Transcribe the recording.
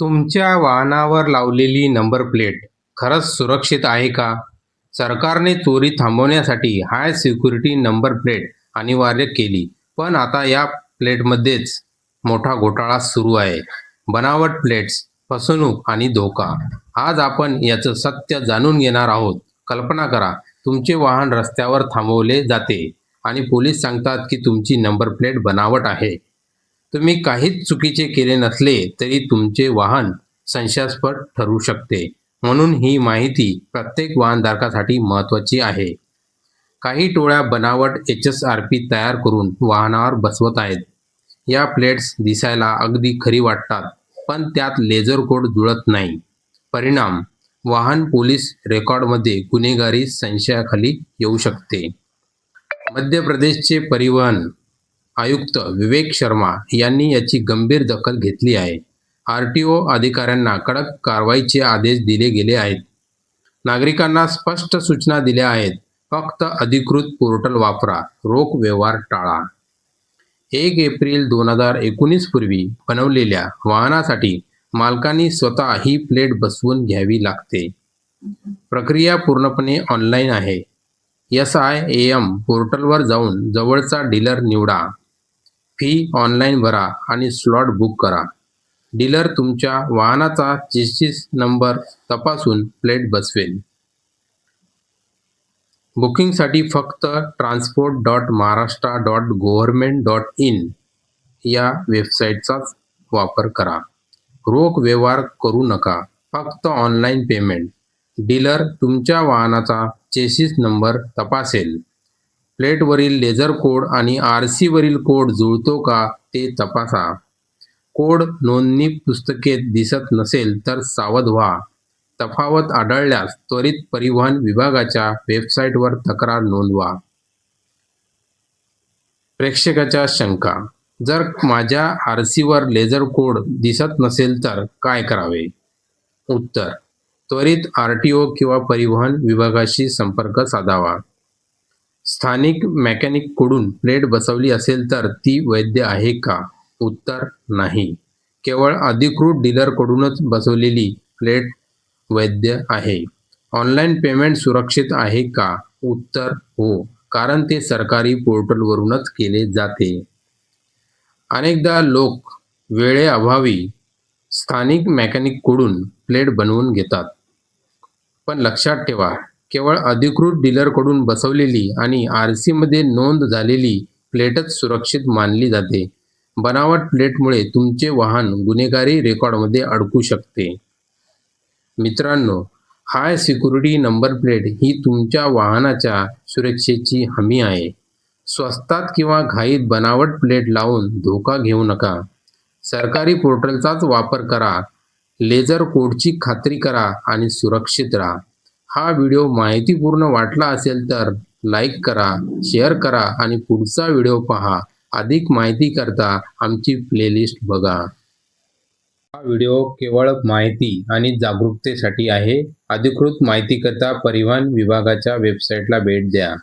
तुमच्या वाहनावर लावलेली नंबर प्लेट खरंच सुरक्षित आहे का? सरकारने चोरी थांबवण्यासाठी हाय सिक्युरिटी नंबर प्लेट अनिवार्य केली पण आता या प्लेटमध्येच मोठा घोटाळा सुरू आहे. बनावट प्लेट्स फसवणूक आणि धोका. आज आपण याचं सत्य जाणून घेणार आहोत. कल्पना करा तुमचे वाहन रस्त्यावर थांबवले जाते आणि पोलीस सांगतात की तुमची नंबर प्लेट बनावट आहे. तुम्ही काहीच चुकीचे केले नसले तरी तुमचे वाहन संशयास्पद ठरू शकते. म्हणून ही माहिती प्रत्येक वाहनधारकासाठी महत्त्वाची आहे. काही टोळ्या बनावट एच एस आर पी तयार करून वाहनावर बसवत आहेत. या प्लेट्स दिसायला अगदी खरी वाटतात पण त्यात लेझर कोड जुळत नाही. परिणाम वाहन पोलीस रेकॉर्डमध्ये गुन्हेगारी संशयाखाली येऊ शकते. मध्य प्रदेशचे परिवहन आयुक्त विवेक शर्मा यांनी याची गंभीर दखल घेतली आहे. आर टी ओ अधिकाऱ्यांना कडक कारवाईचे आदेश दिले गेले आहेत. नागरिकांना स्पष्ट सूचना दिल्या आहेत. फक्त अधिकृत पोर्टल वापरा. रोख व्यवहार टाळा. एक एप्रिल दोन हजार एकोणीस पूर्वी बनवलेल्या वाहनासाठी मालकांनी स्वतः ही प्लेट बसवून घ्यावी लागते. प्रक्रिया पूर्णपणे ऑनलाईन आहे. एस आय ए एम पोर्टलवर जाऊन जवळचा डीलर निवडा. फी ऑनलाईन भरा आणि स्लॉट बुक करा. डीलर तुमच्या वाहनाचा चेसिस नंबर तपासून प्लेट बसवेल. बुकिंगसाठी फक्त transport dot Maharashtra dot government dot in या वेबसाईटचाच वापर करा. रोख व्यवहार करू नका. फक्त ऑनलाईन पेमेंट. डीलर तुमच्या वाहनाचा चेसिस नंबर तपासेल. प्लेटवरील लेझर कोड आणि आर सीवरील कोड जुळतो का ते तपासा. कोड नोंदणी पुस्तकेत दिसत नसेल तर सावध व्हा. तफावत आढळल्यास त्वरित परिवहन विभागाच्या वेबसाईटवर तक्रार नोंदवा. प्रेक्षकाच्या शंका. जर माझ्या आर सीवर लेझर कोड दिसत नसेल तर काय करावे? उत्तर. त्वरित आर टी ओ किंवा परिवहन विभागाशी संपर्क साधावा. स्थानिक मेकॅनिककडून प्लेट बसवली असेल तर ती वैध आहे का? उत्तर नाही. केवळ अधिकृत डीलरकडूनच बसवलेली प्लेट वैध आहे. ऑनलाईन पेमेंट सुरक्षित आहे का? उत्तर हो कारण ते सरकारी पोर्टलवरूनच केले जाते. अनेकदा लोक वेळेअभावी स्थानिक मेकॅनिककडून प्लेट बनवून घेतात. पण लक्षात ठेवा केवळ अधिकृत डीलरकडून बसवलेली आणि आर सीमध्ये नोंद झालेली प्लेटच सुरक्षित मानली जाते. बनावट प्लेटमुळे तुमचे वाहन गुन्हेगारी रेकॉर्डमध्ये अडकू शकते. मित्रांनो हाय सिक्युरिटी नंबर प्लेट ही तुमच्या वाहनाच्या सुरक्षेची हमी आहे. स्वस्तात किंवा घाईत बनावट प्लेट लावून धोका घेऊ नका. सरकारी पोर्टलचाच वापर करा. लेझर कोडची खात्री करा आणि सुरक्षित राहा. हा व्हिडिओ माहितीपूर्ण वाटला असेल तर लाईक करा शेअर करा आणि पुढचा व्हिडिओ पहा. अधिक माहिती करता आमची प्लेलिस्ट बघा. हा व्हिडिओ केवळ माहिती आणि जागरूकतेसाठी आहे. अधिकृत माहितीकरता परिवहन विभागाच्या वेबसाईटला भेट द्या.